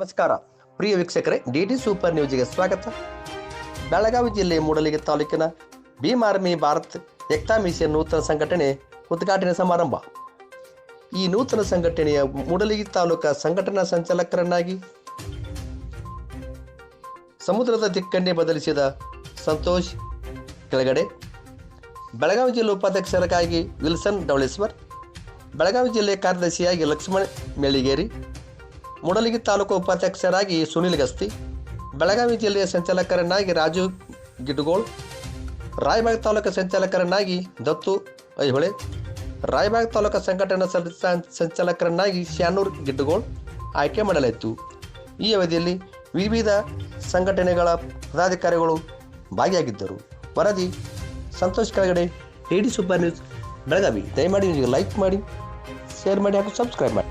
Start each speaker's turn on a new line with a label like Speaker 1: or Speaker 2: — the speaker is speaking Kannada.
Speaker 1: ನಮಸ್ಕಾರ. ಪ್ರಿಯ ವೀಕ್ಷಕರೇ ಡಿಡಿ ಸೂಪರ್ ನ್ಯೂಸ್ಗೆ ಸ್ವಾಗತ. ಬೆಳಗಾವಿ ಜಿಲ್ಲೆ ಮೂಡಲಿಗೆ ತಾಲೂಕಿನ ಭೀಮ್ ಆರ್ಮಿ ಭಾರತ್ ಏಕ್ತಾ ಮಿಷನ್ ನೂತನ ಸಂಘಟನೆ ಉದ್ಘಾಟನೆ ಸಮಾರಂಭ. ಈ ನೂತನ ಸಂಘಟನೆಯ ಮೂಡಲಿಗೆ ತಾಲೂಕ ಸಂಘಟನಾ ಸಂಚಾಲಕರನ್ನಾಗಿ ಸಮುದ್ರದ ದಿಕ್ಕನ್ನೇ ಬದಲಿಸಿದ ಸಂತೋಷ್ ಕೆಳಗಡೆ, ಬೆಳಗಾವಿ ಜಿಲ್ಲಾ ಉಪಾಧ್ಯಕ್ಷರಕ್ಕಾಗಿ ವಿಲ್ಸನ್ ಡವಳೇಶ್ವರ್, ಬೆಳಗಾವಿ ಜಿಲ್ಲೆ ಕಾರ್ಯದರ್ಶಿಯಾಗಿ ಲಕ್ಷ್ಮಣ್ ಮೆಳಿಗೇರಿ ಮೂಡಲಗಿ ತಾಲೂಕು ಉಪಾಧ್ಯಕ್ಷರಾಗಿ ಸುನಿಲ್ ಗಸ್ತಿ, ಬೆಳಗಾವಿ ಜಿಲ್ಲೆಯ ಸಂಚಾಲಕರನ್ನಾಗಿ ರಾಜು ಗಿಡ್ಗೋಳ್ ರಾಯಬಾಗ್ ತಾಲೂಕು ಸಂಚಾಲಕರನ್ನಾಗಿ ದತ್ತು ಐಹೊಳೆ, ರಾಯಬಾಗ್ ತಾಲೂಕು ಸಂಘಟನಾ ಸಂಚಾಲಕರನ್ನಾಗಿ ಶಾನೂರ್ ಗಿಡ್ಗೋಳ್ ಆಯ್ಕೆ ಮಾಡಲಾಯಿತು. ಈ ಅವಧಿಯಲ್ಲಿ ವಿವಿಧ ಸಂಘಟನೆಗಳ ಪದಾಧಿಕಾರಿಗಳು ಭಾಗಿಯಾಗಿದ್ದರು. ವರದಿ ಸಂತೋಷ್ ಕೆಳಗಡೆ, ಡಿ ಸೂಪರ್ ನ್ಯೂಸ್, ಬೆಳಗಾವಿ. ದಯಮಾಡಿ ಲೈಕ್ ಮಾಡಿ, ಶೇರ್ ಮಾಡಿ ಹಾಗೂ ಸಬ್ಸ್ಕ್ರೈಬ್ ಮಾಡಿ.